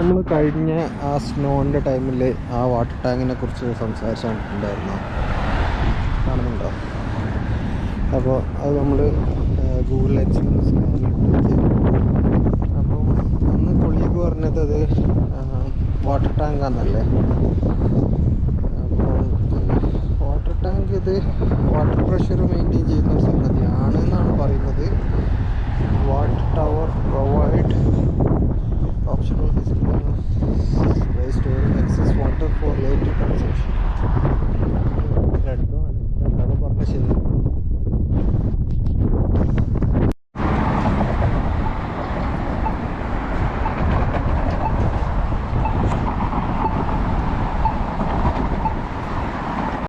നമ്മൾ കഴിഞ്ഞ ആ സ്നോന്റെ ടൈമിൽ ആ വാട്ടർ ടാങ്കിനെ കുറിച്ച് സംസാരിച്ചിട്ടുണ്ടായിരുന്നു കാണുന്നുണ്ടോ? അപ്പോൾ അത് നമ്മൾ ഗൂഗിൾ ലെൻസിൽ നിന്ന് അപ്പോൾ അന്ന് കൊളീഗ് പറഞ്ഞത് അത് വാട്ടർ ടാങ്കാന്നല്ലേ അപ്പോൾ വാട്ടർ ടാങ്ക് ഇത് വാട്ടർ പ്രഷർ മെയിന്റെയിൻ ചെയ്യുന്ന സംഗതി